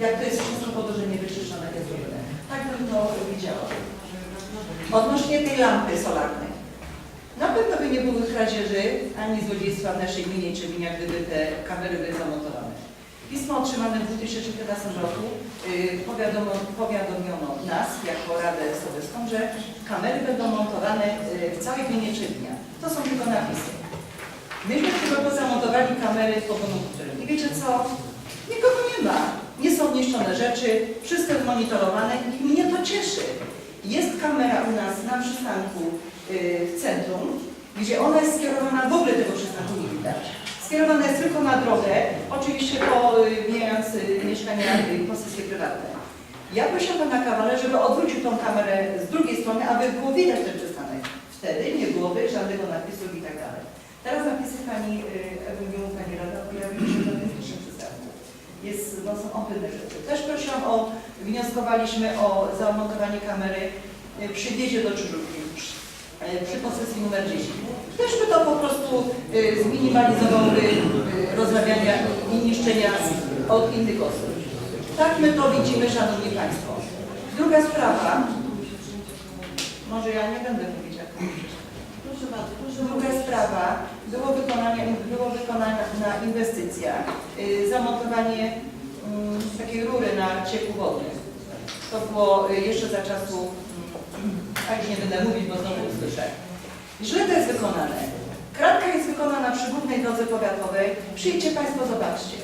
jak to jest wszystko po to, że nie wyczyszczone jest zrobione. Tak bym to widziała. Odnośnie tej lampy solarnej. Na pewno by nie były kradzieży ani złodziejstwa w naszej gminie czy gdyby te kamery były zamontowane. Pismo otrzymane w 2014 roku yy, powiadomo, powiadomiono nas, jako Radę Sowiecką, że kamery będą montowane yy, w całej gminie Czydnia. To są tylko napisy. Myśmy roku zamontowali kamery w którym. I wiecie co? Nikogo nie ma. Nie są niszczone rzeczy, wszystko jest monitorowane i mnie to cieszy. Jest kamera u nas na przystanku yy, w centrum, gdzie ona jest skierowana, w ogóle tego przystanku nie widać. Skierowana jest tylko na drogę, oczywiście po yy, mijając yy, mieszkania, yy, posesje prywatne. Ja prosiłam pana Kawale, żeby odwrócił tą kamerę z drugiej strony, aby było widać ten przystanek. Wtedy nie byłoby żadnego napisu i tak dalej. Teraz napisy pani Ewelinu, pani Rada pojawiły się. Jest, no, są ohydne rzeczy. Też prosiłam o, wnioskowaliśmy o zamontowanie kamery yy, przy wjeździe do Czyżówki, przy, yy, przy posesji numer 10. Też by to po prostu zminimalizowały yy, rozrabiania i niszczenia od innych osób. Tak my to widzimy, Szanowni Państwo. Druga sprawa, może ja nie będę mówić jak to Proszę bardzo, proszę Druga sprawa, było wykonanie, było wykonana inwestycja, y, zamontowanie mm, takiej rury na ciepł wodny. To było y, jeszcze za czasu, mm, a już nie będę mówić, bo znowu usłyszę. Źle to jest wykonane. Kratka jest wykonana przy głównej drodze powiatowej. Przyjdźcie Państwo, zobaczcie.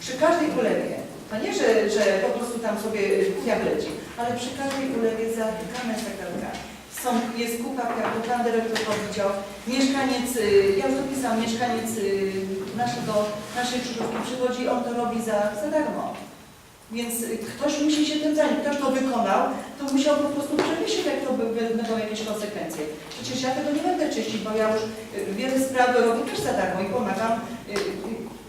Przy każdej ulewie, to nie, że, że po prostu tam sobie kwiat leci, ale przy każdej ulewie zatykane kratka są, jest kupa kwiatów, pan dyrektor powiedział, mieszkaniec, y, ja już mieszkaniec y, naszego, naszej krzyżówki przychodzi, on to robi za, za darmo. Więc y, ktoś musi się tym zająć, ktoś to wykonał, to musiał po prostu przemyśleć, jak to będą jakieś konsekwencje. Przecież ja tego nie będę czyścić, bo ja już wiele spraw robię też za darmo i pomagam.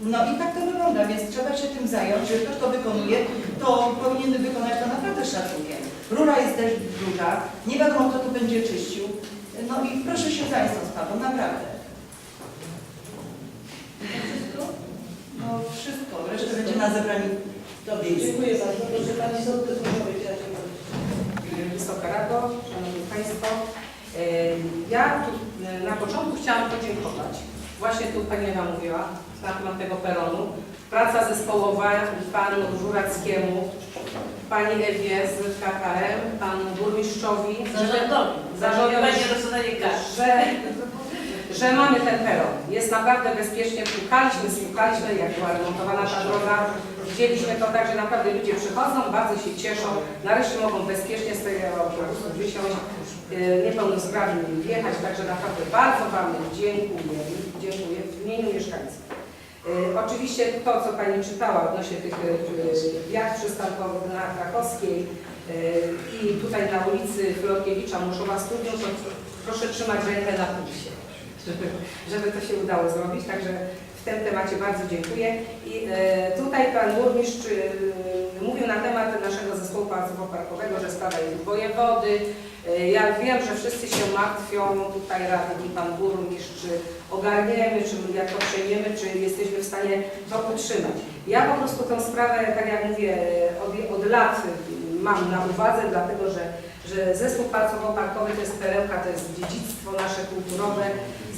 No i tak to wygląda, więc trzeba się tym zająć, że ktoś to wykonuje, to powinien wykonać to naprawdę szacunkiem. Rura jest też duża, nie wiadomo kto to będzie czyścił. No i proszę się zająć tą sprawą, naprawdę. No wszystko, resztę będzie na zebraniu Dobrze, dziękuję bardzo. Proszę Pani Sołtys, proszę powiedzieć. jak się Wysoka Rado, Szanowni Państwo. e, Ja tu e, na początku chciałam podziękować. Właśnie tu Pani Ewa mówiła na temat tego peronu. Praca zespołowa Panu Żurackiemu, Pani Ewie z KKM, Panu Burmistrzowi, Zarządowi. Zarządowi. Że, że mamy ten peron. Jest naprawdę bezpiecznie. Szukaliśmy, słuchaliśmy, jak była remontowana ta droga. Widzieliśmy to tak, że naprawdę ludzie przychodzą, bardzo się cieszą. Nareszcie mogą bezpiecznie z tego autobusu wysiąść, yy, niepełnosprawni wjechać. Także naprawdę bardzo Wam dziękuję. Dziękuję w imieniu mieszkańców. Yy, Oczywiście to, co Pani czytała odnośnie tych yy, jacht przystankowych na Krakowskiej i tutaj na ulicy Florkiewicza Muszowa Studium, to proszę trzymać rękę na pulsie, żeby, żeby to się udało zrobić. Także w tym temacie bardzo dziękuję. I tutaj Pan Burmistrz mówił na temat naszego zespołu pałacowo-parkowego, że sprawa jest wojewody. E, ja wiem, że wszyscy się martwią, tutaj radni, Pan Burmistrz, czy ogarniemy, czy jak to przejmiemy, czy jesteśmy w stanie to utrzymać. Ja po prostu tę sprawę, tak jak mówię, od, od lat mam na uwadze, dlatego że, że zespół pałacowo-parkowy to jest perełka, to jest dziedzictwo nasze kulturowe,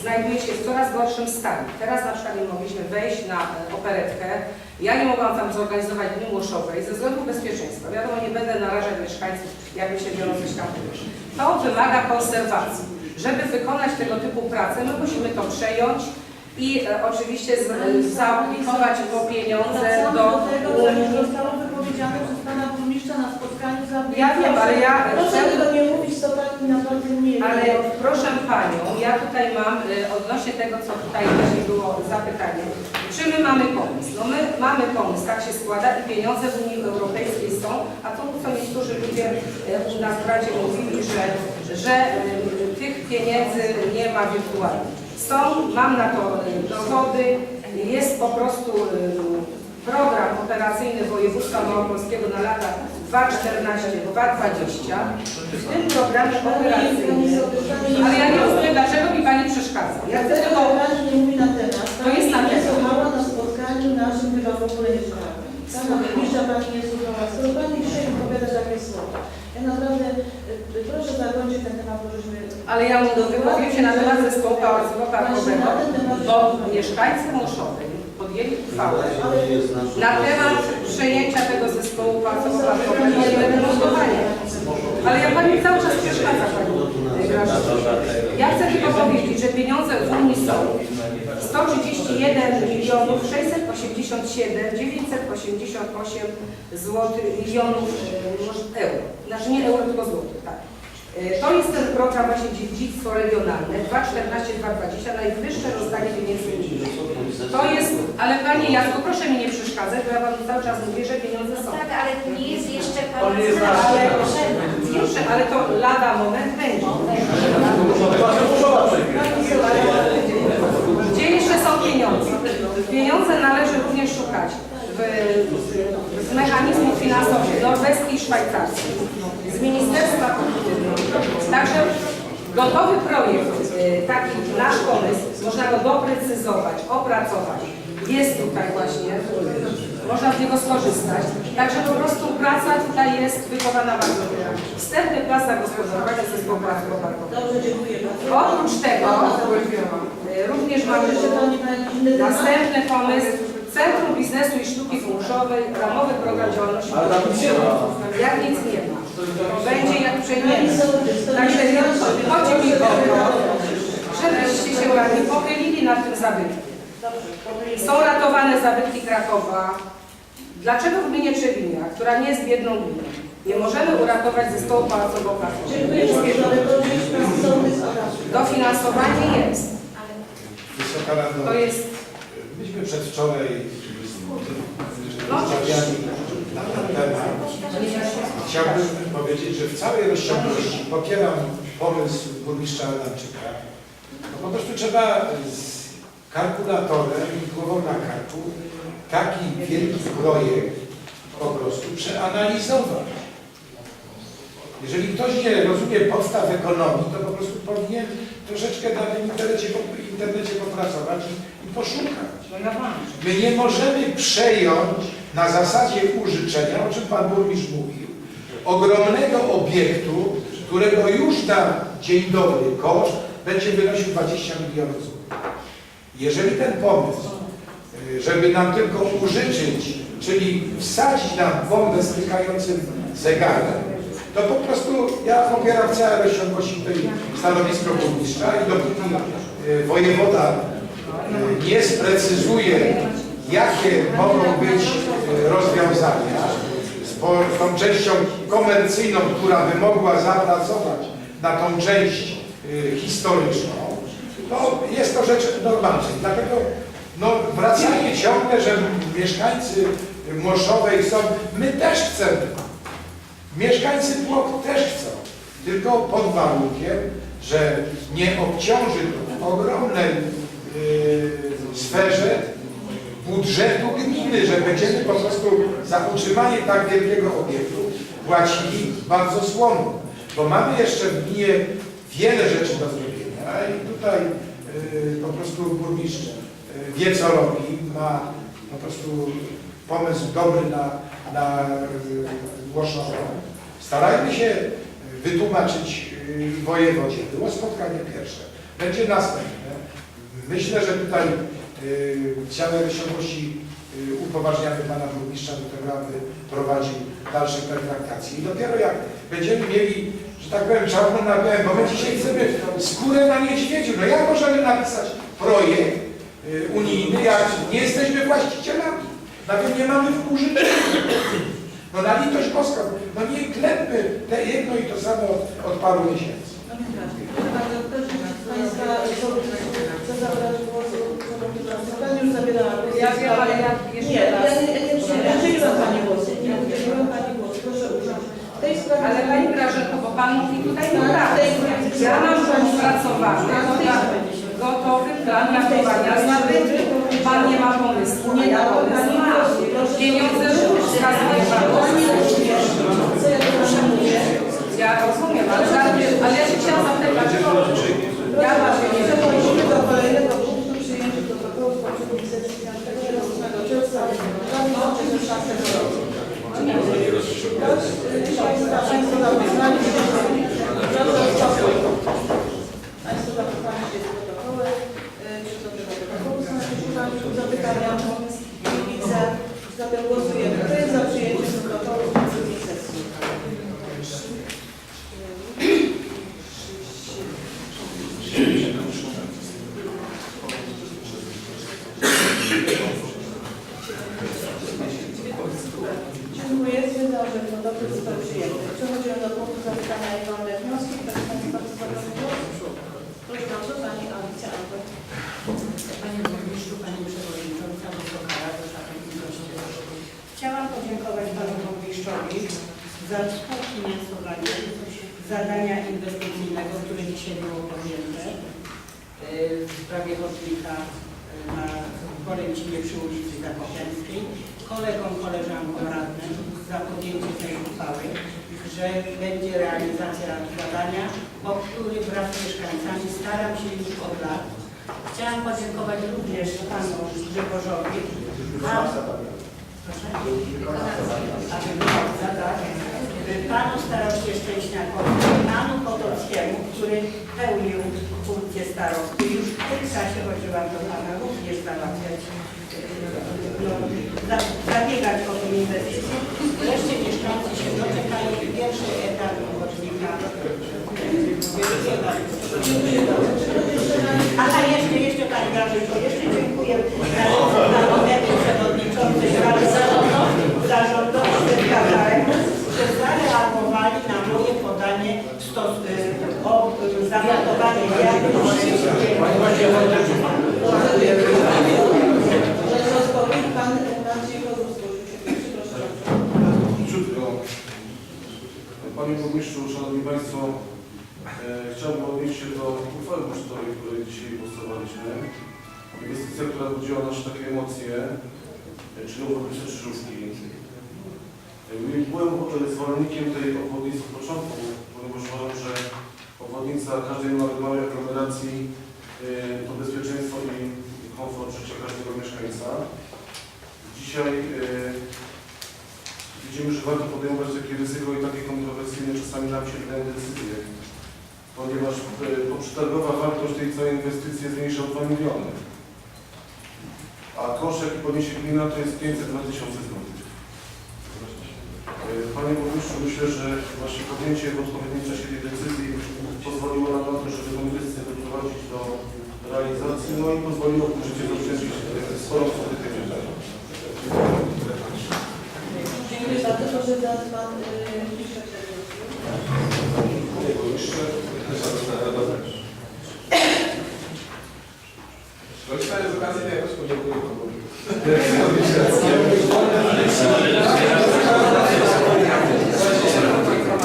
znajduje się w coraz gorszym stanie. Teraz na przykład nie mogliśmy wejść na e, operetkę. Ja nie mogłam tam zorganizować dni Łoszowej ze względu bezpieczeństwa. Wiadomo, nie będę narażać mieszkańców, jakby się biorą coś tam. To wymaga konserwacji. Żeby wykonać tego typu pracę, my musimy to przejąć i e, oczywiście z, e, zaaplikować po pieniądze Wracamy do do wypowiedziane przez Pana Burmistrza na spotkaniu za Ja wiem, ale ja Proszę tego nie mówić, to Pani naprawdę nie. Ale proszę Panią, ja tutaj mam y, odnośnie tego, co tutaj wcześniej było zapytanie. Czy my mamy pomysł? No my mamy pomysł, tak się składa i pieniądze w Unii Europejskiej są, a to co niektórzy ludzie y, u nas w Radzie mówili, że, że y, tych pieniędzy nie ma wirtualnie. Są, mam na to dowody, jest po prostu program operacyjny województwa małopolskiego na lata 2014-2020. W tym programie operacyjnym ale ja nie rozumiem, dlaczego mi Pani przeszkadza. Ja chcę tylko... Nie mówi na temat. To jest na temat. słuchała na spotkaniu naszym chyba w ogóle nie słuchała. Pana burmistrza Pani nie słuchała. Pani dzisiaj opowiada takie słowa, ja naprawdę y, proszę zakończyć ten temat, bo żeśmy... Ale ja mu wypowiem się na temat zespołu pałacowo-parkowego, bo mieszkańcy Muszowej podjęli uchwałę na temat przejęcia tego zespołu pałacowo-parkowego i remontowania. Ale ja Pani cały czas przeszkadza Pani. Ja chcę tylko powiedzieć, że pieniądze w Unii są 131 milionów 687 988 zł, milionów e, euro. Znaczy nie euro, tylko złotych, tak. E, To jest ten program właśnie dziedzictwo regionalne 214-220, najwyższe rozdanie pieniędzy. To jest, ale Pani Jacku, proszę mi nie przeszkadzać, bo ja Panu cały czas mówię, że pieniądze są. Tak, ale nie jest jeszcze On Pana nie jest znany. Ale, nasz. jeszcze, ale to lada moment będzie. Gdzie jeszcze są pieniądze? Pieniądze należy również szukać w, w, z mechanizmów finansowych norweskich i szwajcarskich, z Ministerstwa Kultury. Także gotowy projekt, e, taki nasz pomysł, można go doprecyzować, opracować. Jest tutaj właśnie, można z niego skorzystać. Także po prostu praca tutaj jest wykonana bardzo dobrze. Wstępny plan zagospodarowania zespołu parkowego. Dobrze, dziękuję bardzo. Oprócz tego e, również mamy następny pomysł. Centrum Biznesu i Sztuki Funszowej, ramowy program działalności. Ale tam nic nie ma. Jak nic nie ma. Będzie jak przejmiemy. Także chodzi mi o to, żebyście się radni pochylili nad tym zabytkiem. Są ratowane zabytki Krakowa. Dlaczego w gminie Trzewinia, która nie jest biedną gminą, nie możemy uratować zespołu Dziękuję Pan sołtys obraził. Dofinansowanie jest. Wysoka Rado, To jest myśmy przedwczoraj. Chciałbym powiedzieć, że w całej rozciągłości popieram pomysł burmistrza Adamczyka. No po prostu trzeba z kalkulatorem i głową na karku taki wielki projekt po prostu przeanalizować. Jeżeli ktoś nie rozumie podstaw ekonomii, to po prostu powinien troszeczkę na tym internecie, internecie popracować poszukać. no. My nie możemy przejąć na zasadzie użyczenia, o czym Pan Burmistrz mówił, ogromnego obiektu, którego już na dzień dobry koszt będzie wynosił 20 milionów złotych. Jeżeli ten pomysł, y, żeby nam tylko użyczyć, czyli wsadzić nam bombę stykającym zegarem, to po prostu ja popieram w całej rozciągłości tutaj stanowisko burmistrza i dopóki y, wojewoda nie sprecyzuje, jakie mogą być y, rozwiązania z tą częścią komercyjną, która by mogła zapracować na tą część y, historyczną, to jest to rzecz normalna. Dlatego no, wracamy ciągle, że mieszkańcy Moszowej są, my też chcemy. Mieszkańcy Płok też chcą, tylko pod warunkiem, że nie obciąży to ogromnej sferze budżetu gminy, że będziemy po prostu za utrzymanie tak wielkiego obiektu płacili bardzo słomno. Bo mamy jeszcze w gminie wiele rzeczy do zrobienia i tutaj yy, po prostu burmistrz yy, wie co robi, ma po prostu pomysł dobry na, na Łoszową. Starajmy się wytłumaczyć wojewodzie. Było spotkanie pierwsze, będzie następne. Myślę, że tutaj w całej rozciągłości yy, upoważniamy Pana Burmistrza do tego, aby prowadził dalsze pertraktacje. I dopiero jak będziemy mieli, że tak powiem, czarno na białym, bo my dzisiaj chcemy skórę na niedźwiedziu. No jak możemy napisać projekt yy, unijny, jak nie jesteśmy właścicielami? Na tym nie mamy użytku. No na litość boską, no nie klepmy te jedno i to samo od, od paru miesięcy. Chce zabrać głos? Pani już zabierała głos. Ja wiem, ale ja jeszcze Nie, raz. ja nie, nie, Pani głosu. Nie udzieliłam Pani głosu. Proszę usiąść. W tej sprawie... Ale Pani Grażynko, bo Pan mówi tutaj Tak, tej sprawie. Ja mam Tak, tej sprawie. gotowy plan ratowania zabytku. Pan nie ma pomysłu, Nie ma pomysł Pani mam. głosu. Proszę. Pieniądze wskazuje Pan. Proszę mówię. Ja rozumiem, ale, ale ja się chciałam zapytać, ja właśnie nie wiem. Thank you. Burmistrzowi za współfinansowanie zadania inwestycyjnego, które dzisiaj było podjęte e, w sprawie chodnika e, na Poręcinie przy ulicy Zakopiańskiej. Kolegom, koleżankom radnym za podjęcie tej uchwały, że będzie realizacja zadania, o który wraz z mieszkańcami staram się już od lat. Chciałam podziękować również panu Grzegorzowi za... Panu Staroście Szczęśniakowi, panu Podolskiemu, który pełnił funkcję starosty. Już w tym czasie chodziłam do pana również załatwiać, no, za, zabiegać o tę inwestycję. Wreszcie mieszkańcy się doczekają pierwszy etap bardzo. Aha, jeszcze, jeszcze Pani Grażynko, jeszcze dziękuję Narodowemu Przewodniczącej Rady Zarządowi, zarządowi sekretarem, że zareagowali na moje podanie stos, y, o y, zanotowanie Proszę o spokój. Pan Maciej Kozłów zgłosił się pierwszy. Proszę bardzo. Króciutko. Panie Burmistrzu, Szanowni Państwo, e, chciałbym odnieść się do uchwały budżetowej, której dzisiaj głosowaliśmy. Inwestycja, która budziła nasze takie emocje, e, czyli obwodnica Krzyżówki. E, Byłem zwolennikiem tej obwodnicy od początku, ponieważ uważam, że obwodnica każdej małej, aglomeracji e, to bezpieczeństwo i komfort życia każdego mieszkańca. Dzisiaj e, Widzimy, że warto podejmować takie ryzyko i takie kontrowersyjne czasami nam się wydają decyzje, ponieważ e, poprzetargowa wartość tej całej inwestycji jest mniejsza o 2 miliony, a koszt jaki poniesie gmina to jest 502 tysiące złotych. Panie Burmistrzu, myślę, że właśnie podjęcie w odpowiednim czasie tej decyzji inwestycję doprowadzić do realizacji, no i pozwoliło w budżecie zaoszczędzić e, sporą kwotę pieniędzy. Dziękuję bardzo. Proszę Pan y, Piszek zgłosił. Panie Burmistrzu, Korzystając z okazji, ja też podziękuję panu.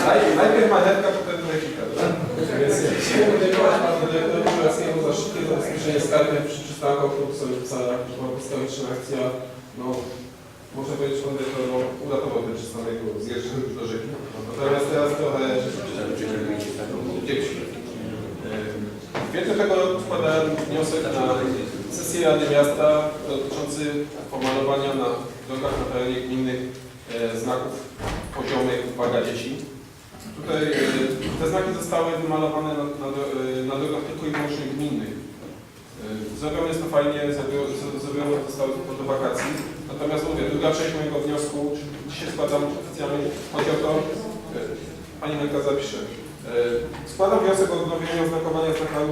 Naj- Najpierw manetka, potem grafika. Więc chciałem podziękować panu dyrektorowi Żurackiemu za szybkie zabezpieczenie skarby przy przystanku autobusowych w Salach. To była błyskawiczna akcja. No, można powiedzieć, pan dyrektor no, uratował ten przystanek, bo zjeżdżał już do rzeki. Natomiast teraz trochę dzieci. W kwietniu tego roku składałem wniosek na sesję Rady Miasta dotyczący pomalowania na drogach na terenie gminnych e, znaków poziomych waga dzieci. Tutaj e, te znaki zostały wymalowane na, na, dro- e, na wyłącznie gminnych. E, Zrobione jest to fajnie, zrobione zostało tylko do wakacji. Natomiast mówię, druga część mojego wniosku, dzisiaj składam oficjalnie, chodzi o to, e, Pani Melka zapisze. E, Składam wniosek o odnowienie oznakowania znakami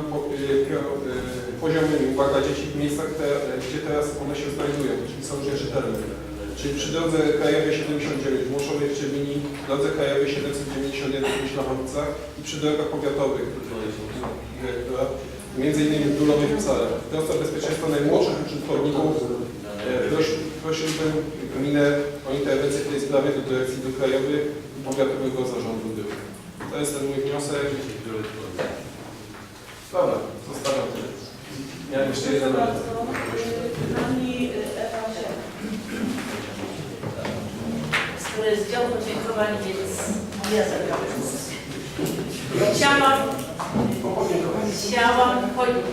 poziomymi uwaga dzieci w miejscach, te, gdzie teraz one się znajdują, czyli są nierzetelne. Czyli przy drodze krajowej 79 w Młoszowie w Ciemini, drodze krajowej 791 w Myślachowicach i przy drogach powiatowych, między innymi w Dulowie w Psalach. W trosce o bezpieczeństwo najmłodszych użytkowników e, prosi- prosiłbym gminę o interwencję w tej sprawie do dyrekcji do krajowych i powiatowego zarządu dróg. To jest ten mój wniosek. Dobra, zostawiam tyle. Miałem jeszcze jeden bardzo. Pani y, Ewa Siek. który jest dział podziękowań, więc ja zabieram głos. Chciałam, chciałam podziękować.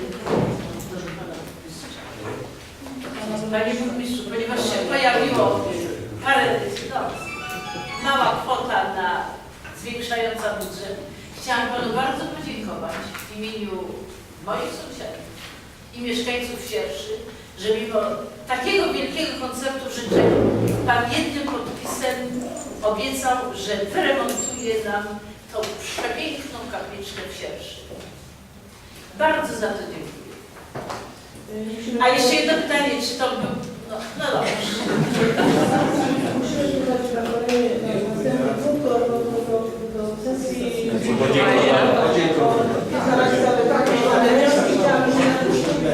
Panie Burmistrzu, ponieważ się pojawiło parę, no, mała kwota przewyższająca budżet. Chciałam Panu bardzo podziękować w imieniu moich sąsiadów i mieszkańców Sierszy, że mimo takiego wielkiego koncertu życzeń Pan jednym podpisem obiecał, że wyremontuje nam tą przepiękną kapliczkę w Sierszy. Bardzo za to dziękuję. A jeszcze jedno pytanie, czy to był... No, no dobrze. Musimy wybrać na kolejny, na następny punkt do, do, sesji.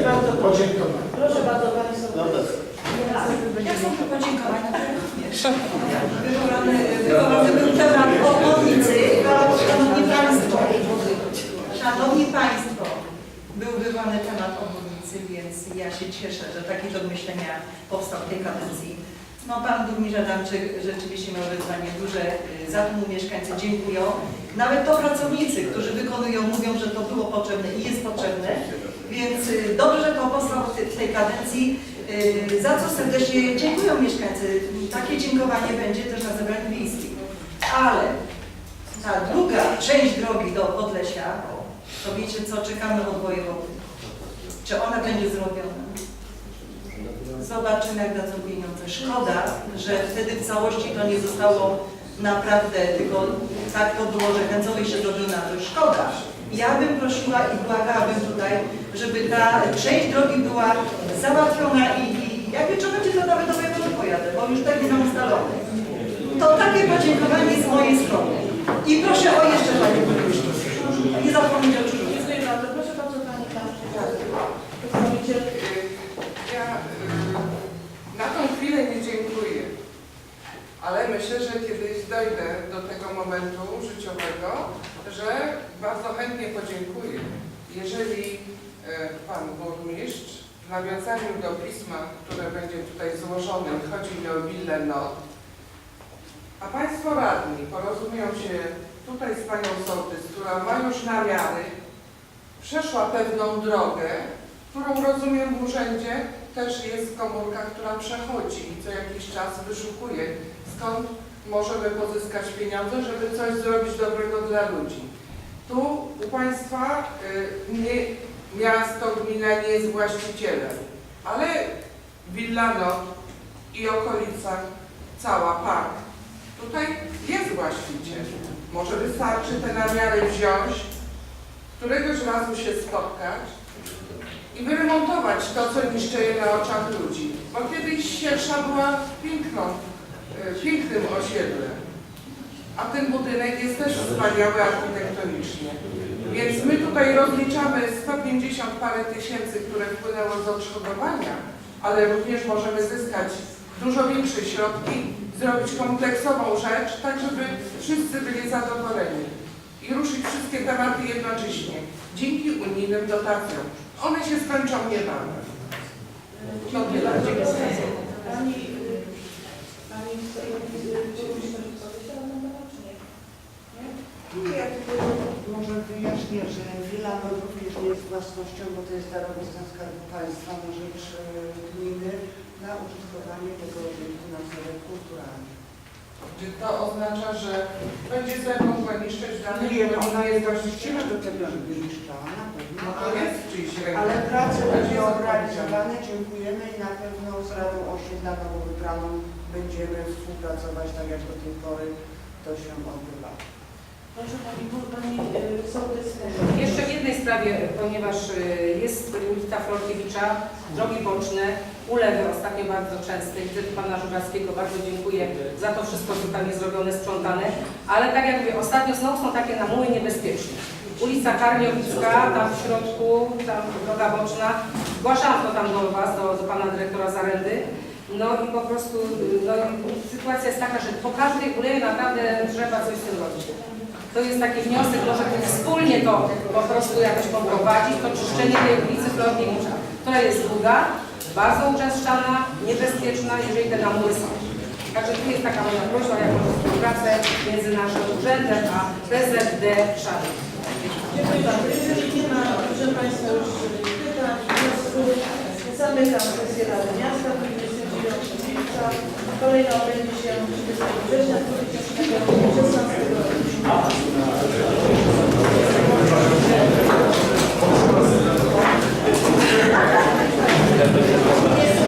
Bardzo proszę. Podziękowanie. Proszę bardzo Państwo. Ja chcę podziękować również. Wybrany, wybrany był temat obwodnicy. Szanowni Państwo, Szanowni Państwo, wybrany temat obwodnicy, więc ja się cieszę, że taki tok myślenia powstał w tej kadencji. No Pan Burmistrz Adamczyk rzeczywiście miał wyzwanie duże, y, za to mu mieszkańcy dziękują. Nawet to pracownicy, którzy wykonują, mówią, że to było potrzebne i jest potrzebne. Więc y, dobrze, że to powstało w tej- kadencji. Y, Za co serdecznie dziękują mieszkańcy. Takie dziękowanie będzie też na zebraniu wiejskim. Ale ta druga część drogi do Podlesia, to wiecie co, czekamy od wojewody. Czy ona będzie zrobiona? Zobaczymy, jak dadzą pieniądze. Szkoda, że wtedy w całości to nie zostało naprawdę, tylko tak to było, że Chęcowej się zrobił na to. Szkoda. Ja bym prosiła i błagałabym tutaj, żeby ta część drogi była załatwiona i, i jak wieczorem to nawet do wojewody pojadę, bo już tak nie mam ustalone. To takie podziękowanie z mojej strony. I proszę o jeszcze Panie Burmistrzu. Nie zapomnij o czym. Dziękuję bardzo. Proszę bardzo Pani Kanclerz. Przedstawiciel. Ja y, na tą chwilę nie dziękuję, ale myślę, że kiedyś dojdę do tego momentu życiowego, że bardzo chętnie podziękuję. Jeżeli y, Pan Burmistrz w nawiązaniu do pisma, które będzie tutaj złożone, chodzi mi o willę NOT, a Państwo radni porozumieją się tutaj z Panią Sołtys, która ma już namiary, przeszła pewną drogę, którą rozumiem w urzędzie, też jest komórka, która przechodzi i co jakiś czas wyszukuje, skąd możemy pozyskać pieniądze, żeby coś zrobić dobrego dla ludzi. Tu u Państwa y, nie, miasto, gmina nie jest właścicielem, ale Villano i okolica, cała park, tutaj jest właściciel. Może wystarczy te namiary wziąć, któregoś razu się spotkać i wyremontować to, co niszczeje na oczach ludzi. Bo kiedyś Siersza była piękną, pięknym osiedlem, a ten budynek jest też wspaniały architektonicznie. Więc my tutaj rozliczamy 150 parę tysięcy, które wpłynęło z odszkodowania, ale również możemy zyskać dużo większe środki, zrobić kompleksową rzecz, tak żeby wszyscy byli zadowoleni i ruszyć wszystkie tematy jednocześnie dzięki unijnym dotacjom. One się skończą niebawem. Dziękuję może wyjaśnię, że Wila również nie jest własnością, bo to jest darowizna Skarbu Państwa na rzecz gminy na użytkowanie tego obiektu na cele kulturalne. Czy to oznacza, że będzie sobie mogła niszczyć dalej? Nie, no ona jest właścicielem? właścicielem do tego, żeby niszczała, na pewno. No to jest Ale rękach. prace To będą jest realizowane, dziękujemy i na pewno z Radą Osiedla nowo wybraną będziemy współpracować tak jak do tej pory to się odbywa. Proszę Pani, Bur- Pani y, Sołtys. Jeszcze w jednej sprawie, ponieważ y, jest ulica Florkiewicza, drogi boczne, ulewy ostatnio bardzo częste. Widzę tu Pana Żurawskiego, bardzo dziękuję za to wszystko, co tam jest zrobione, sprzątane. Ale tak jak mówię, ostatnio znowu są takie namuły niebezpieczne. Ulica Karniowicka, tam w środku, tam droga boczna. Zgłaszałam to tam do Was, do, do Pana Dyrektora Zarendy. No i po prostu no, sytuacja jest taka, że po każdej ulewie naprawdę trzeba coś z tym robić. To jest taki wniosek, może wspólnie to po prostu jakoś poprowadzić, to czyszczenie tej ulicy Florkiewicza, która jest bardzo uczęszczana, niebezpieczna, jeżeli te namury są. Także tu jest taka moja prośba jako współpracę między naszym urzędem a PZD Szarów. Dziękuję bardzo. Jeżeli nie ma, proszę Państwa, już pytań, wniosków, zamykam sesję Rady Miasta 29 lipca. Kolejna odbędzie się 30 września 2016 roku.